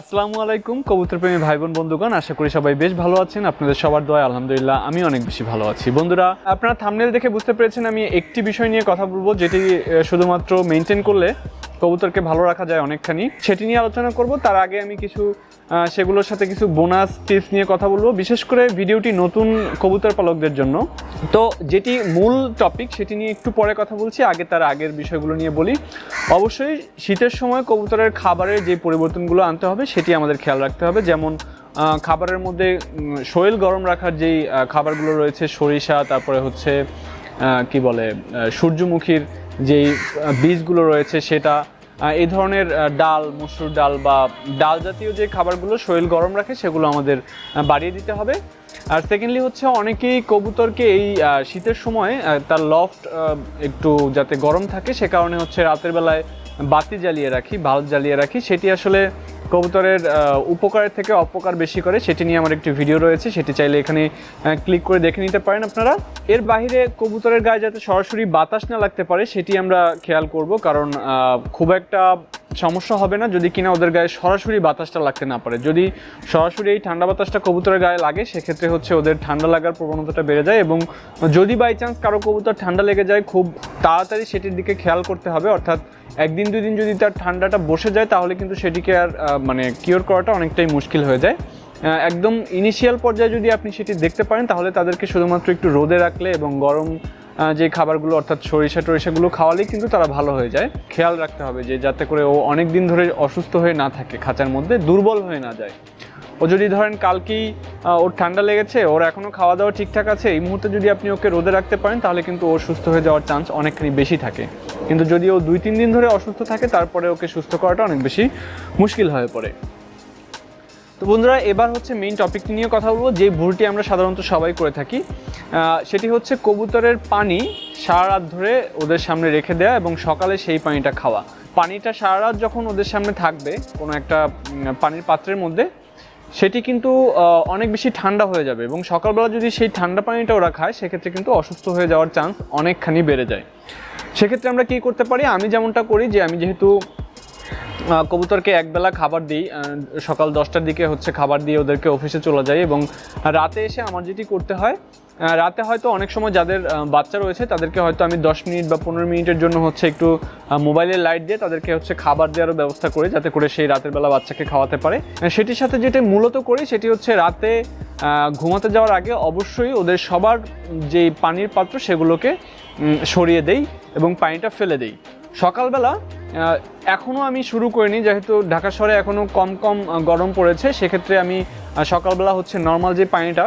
আসসালামু আলাইকুম কবুতর প্রেমী ভাই বোন বন্ধুগণ, আশা করি সবাই বেশ ভালো আছেন। আপনাদের সবার দয়া আলহামদুলিল্লাহ আমি অনেক বেশি ভালো আছি। বন্ধুরা, আপনারা থামনেল দেখে বুঝতে পেরেছেন আমি একটি বিষয় নিয়ে কথা বলব, যেটি শুধুমাত্র মেনটেন করলে কবুতরকে ভালো রাখা যায় অনেকখানি। সেটি নিয়ে আলোচনা করব। তার আগে আমি কিছু সেগুলোর সাথে কিছু বোনাস টিপস নিয়ে কথা বলব, বিশেষ করে ভিডিওটি নতুন কবুতর পালকদের জন্য। তো যেটি মূল টপিক সেটি নিয়ে একটু পরে কথা বলছি, আগে তার আগের বিষয়গুলো নিয়ে বলি। অবশ্যই শীতের সময় কবুতরের খাবারের যে পরিবর্তনগুলো আনতে হবে, সেটি আমাদের খেয়াল রাখতে হবে। যেমন খাবারের মধ্যে শরীর গরম রাখার যেই খাবারগুলো রয়েছে, সরিষা, তারপরে হচ্ছে কি বলে সূর্যমুখীর যেই বীজগুলো রয়েছে, সেটা এই ধরনের ডাল, মসুর ডাল বা ডাল জাতীয় যে খাবারগুলো শরীর গরম রাখে, সেগুলো আমাদের বাড়িয়ে দিতে হবে। আর সেকেন্ডলি হচ্ছে অনেকেই কবুতরকে এই শীতের সময় তার লফট একটু যাতে গরম থাকে, সে কারণে হচ্ছে রাতের বেলায় বাতি জ্বালিয়ে রাখি, বাল্ব জ্বালিয়ে রাখি। সেটি আসলে কবুতরের উপকারের থেকে অপকার বেশি করে। সেটি নিয়ে আমার একটি ভিডিও রয়েছে, সেটি চাইলে এখানে ক্লিক করে দেখে নিতে পারেন আপনারা। এর বাইরে কবুতরের গায়ে যাতে সরাসরি বাতাস না লাগতে পারে, সেটি আমরা খেয়াল করব, কারণ খুব একটা সমস্যা হবে না, যদি কিনা ওদের গায়ে সরাসরি বাতাসটা লাগতে না পারে। যদি সরাসরি এই ঠান্ডা বাতাসটা কবুতরের গায়ে লাগে, সেক্ষেত্রে হচ্ছে ওদের ঠান্ডা লাগার প্রবণতাটা বেড়ে যায় এবং যদি বাই চান্স কারও কবুতর ঠান্ডা লেগে যায়, খুব তাড়াতাড়ি সেটির দিকে খেয়াল করতে হবে। অর্থাৎ একদিন, দুই দিন যদি তার ঠান্ডাটা বসে যায়, তাহলে কিন্তু সেটিকে আর মানে কিওর করাটা অনেকটাই মুশকিল হয়ে যায়। একদম ইনিশিয়াল পর্যায়ে যদি আপনি সেটি দেখতে পারেন, তাহলে তাদেরকে শুধুমাত্র একটু রোদে রাখলে এবং গরম যে খাবারগুলো, অর্থাৎ সরিষা টরিষাগুলো খাওয়ালেই কিন্তু তারা ভালো হয়ে যায়। খেয়াল রাখতে হবে যে যাতে করে ও অনেক দিন ধরে অসুস্থ হয়ে না থাকে, খাঁচার মধ্যে দুর্বল হয়ে না যায়। ও যদি ধরেন কালকেই ওর ঠান্ডা লেগেছে, ওর এখনও খাওয়া দাওয়া ঠিকঠাক আছে, এই মুহূর্তে যদি আপনি ওকে রোদে রাখতে পারেন, তাহলে কিন্তু ও সুস্থ হয়ে যাওয়ার চান্স অনেকখানি বেশি থাকে। কিন্তু যদি ও দুই তিন দিন ধরে অসুস্থ থাকে, তারপরে ওকে সুস্থ করাটা অনেক বেশি মুশকিল হয়ে পড়ে। তো বন্ধুরা, এবার হচ্ছে মেইন টপিকটি নিয়ে কথা বলব যে ভুলটি আমরা সাধারণত সবাই করে থাকি। সেটি হচ্ছে কবুতরের পানি সারা রাত ধরে ওদের সামনে রেখে দেওয়া এবং সকালে সেই পানিটা খাওয়া। পানিটা সারা রাত যখন ওদের সামনে থাকবে, কোনো একটা পানির পাত্রের মধ্যে, সেটি কিন্তু অনেক বেশি ঠান্ডা হয়ে যাবে এবং সকালবেলা যদি সেই ঠান্ডা পানিটা ওরা খায়, সেক্ষেত্রে কিন্তু অসুস্থ হয়ে যাওয়ার চান্স অনেকখানি বেড়ে যায়। সেক্ষেত্রে আমরা কী করতে পারি? আমি যেমনটা করি যে, আমি যেহেতু কবুতরকে একবেলা খাবার দিই সকাল দশটার দিকে হচ্ছে খাবার দিয়ে ওদেরকে অফিসে চলে যাই এবং রাতে এসে আমার যেটি করতে হয় রাতে হয়তো অনেক সময় যাদের বাচ্চা রয়েছে তাদেরকে হয়তো আমি দশ মিনিট বা পনেরো মিনিটের জন্য হচ্ছে একটু মোবাইলের লাইট দিয়ে তাদেরকে হচ্ছে খাবার দেওয়ারও ব্যবস্থা করি যাতে করে সেই রাতের বেলা বাচ্চাকে খাওয়াতে পারে। সেটির সাথে যেটা মূলত করি সেটি হচ্ছে রাতে ঘুমাতে যাওয়ার আগে অবশ্যই ওদের সবার যে পানির পাত্র সেগুলোকে সরিয়ে দেই এবং পানিটা ফেলে দেই। সকালবেলা এখনও আমি শুরু করিনি, যেহেতু ঢাকা শহরে এখনও কম কম গরম পড়েছে, সেক্ষেত্রে আমি সকালবেলা হচ্ছে নর্মাল যে পানিটা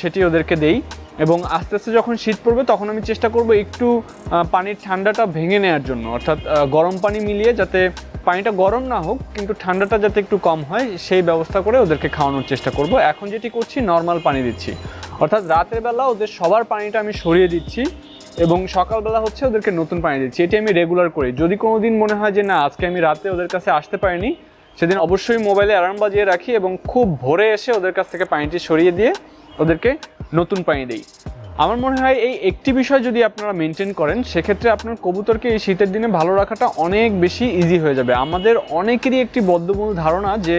সেটি ওদেরকে দেই এবং আস্তে আস্তে যখন শীত পড়বে তখন আমি চেষ্টা করব একটু পানির ঠান্ডাটা ভেঙে নেওয়ার জন্য। অর্থাৎ গরম পানি মিলিয়ে যাতে পানিটা গরম না হোক, কিন্তু ঠান্ডাটা যাতে একটু কম হয়, সেই ব্যবস্থা করে ওদেরকে খাওয়ানোর চেষ্টা করব। এখন যেটি করছি নর্মাল পানি দিচ্ছি। অর্থাৎ রাতের বেলা ওদের সবার পানিটা আমি সরিয়ে দিচ্ছি। এবং সকালবেলা হচ্ছে ওদেরকে নতুন পানি দিচ্ছি। এটি আমি রেগুলার করি। যদি কোনো দিন মনে হয় যে না, আজকে আমি রাতে ওদের কাছে আসতে পারিনি, সেদিন অবশ্যই মোবাইলে অ্যালার্ম বাজিয়ে রাখি এবং খুব ভোরে এসে ওদের কাছ থেকে পানিটি সরিয়ে দিয়ে ওদেরকে নতুন পানি দিই। আমার মনে হয় এই একটি বিষয় যদি আপনারা মেনটেন করেন, সেক্ষেত্রে আপনার কবুতরকে এই শীতের দিনে ভালো রাখাটা অনেক বেশি ইজি হয়ে যাবে। আমাদের অনেকেরই একটি বদ্ধমূল ধারণা যে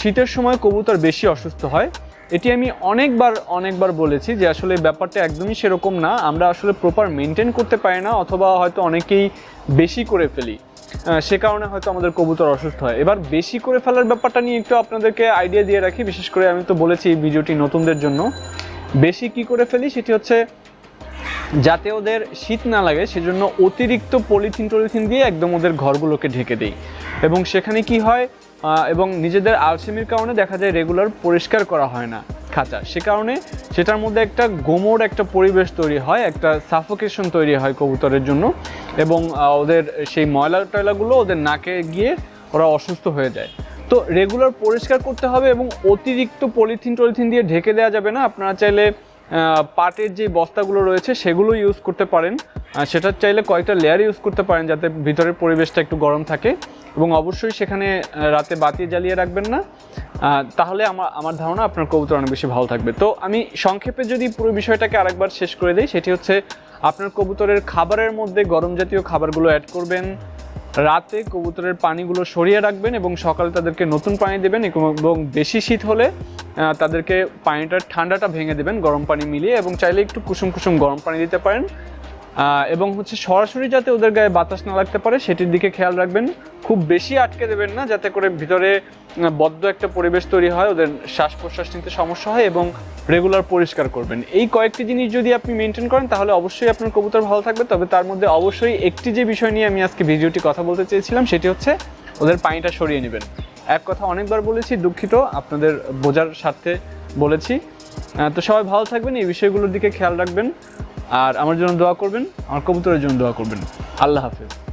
শীতের সময় কবুতর বেশি অসুস্থ হয়। এটি আমি অনেকবার অনেকবার বলেছি যে আসলে ব্যাপারটা একদমই সেরকম না। আমরা আসলে প্রপার মেনটেন করতে পারি না অথবা হয়তো অনেকেই বেশি করে ফেলি। সে কারণে হয়তো আমাদের কবুতর অসুস্থ হয়। এবার বেশি করে ফেলার ব্যাপারটা নিয়ে একটু আপনাদেরকে আইডিয়া দিয়ে রাখি। বিশেষ করে আমি তো বলেছি এই ভিডিওটি নতুনদের জন্য। বেশি কি করে ফেলি সেটি হচ্ছে, যাতে ওদের শীত না লাগে, সেজন্য অতিরিক্ত পলিথিন টলিথিন দিয়ে একদম ওদের ঘরগুলোকে ঢেকে দিই। এবং সেখানে কি হয় এবং নিজেদের আলসেমির কারণে দেখা যায় রেগুলার পরিষ্কার করা হয় না খাঁচা। সে কারণে সেটার মধ্যে একটা গোমর একটা পরিবেশ তৈরি হয়, একটা সাফোকেশন তৈরি হয় কবুতরের জন্য এবং ওদের সেই ময়লা টয়লাগুলো ওদের নাকে গিয়ে ওরা অসুস্থ হয়ে যায়। তো রেগুলার পরিষ্কার করতে হবে এবং অতিরিক্ত পলিথিন টলিথিন দিয়ে ঢেকে দেওয়া যাবে না। আপনারা চাইলে পাটের যে বস্তাগুলো রয়েছে সেগুলো ইউজ করতে পারেন। সেটা চাইলে কয়েকটা লেয়ার ইউজ করতে পারেন যাতে ভিতরের পরিবেশটা একটু গরম থাকে। এবং অবশ্যই সেখানে রাতে বাতি জ্বালিয়ে রাখবেন না। তাহলে আমার আমার ধারণা আপনার কবুতর অনেক বেশি ভালো থাকবে। তো আমি সংক্ষেপে যদি পুরো বিষয়টাকে আরেকবার শেষ করে দিই, সেটি হচ্ছে আপনার কবুতরের খাবারের মধ্যে গরম জাতীয় খাবারগুলো অ্যাড করবেন, রাতে কবুতরের পানিগুলো সরিয়ে রাখবেন এবং সকালে তাদেরকে নতুন পানি দেবেন এবং বেশি শীত হলে তাদেরকে পানিটার ঠান্ডাটা ভেঙে দেবেন গরম পানি মিলিয়ে এবং চাইলে একটু কুসুম কুসুম গরম পানি দিতে পারেন। এবং হচ্ছে সরাসরি যাতে ওদের গায়ে বাতাস না লাগতে পারে, সেটির দিকে খেয়াল রাখবেন। খুব বেশি আটকে দেবেন না, যাতে করে ভিতরে বদ্ধ একটা পরিবেশ তৈরি হয়, ওদের শ্বাস প্রশ্বাস নিতে সমস্যা হয় এবং রেগুলার পরিষ্কার করবেন। এই কয়েকটি জিনিস যদি আপনি মেনটেন করেন, তাহলে অবশ্যই আপনার কবুতর ভালো থাকবে। তবে তার মধ্যে অবশ্যই একটি যে বিষয় নিয়ে আমি আজকে ভিডিওটি কথা বলতে চেয়েছিলাম, সেটি হচ্ছে ওদের পানিটা সরিয়ে নেবেন। এক কথা অনেকবার বলেছি, দুঃখিত, আপনাদের বোঝার স্বার্থে বলেছি। তো সবাই ভালো থাকবেন, এই বিষয়গুলোর দিকে খেয়াল রাখবেন। আর আমার জন্য দোয়া করবেন আমার কবুতরের জন্য দোয়া করবেন। আল্লাহ হাফেজ।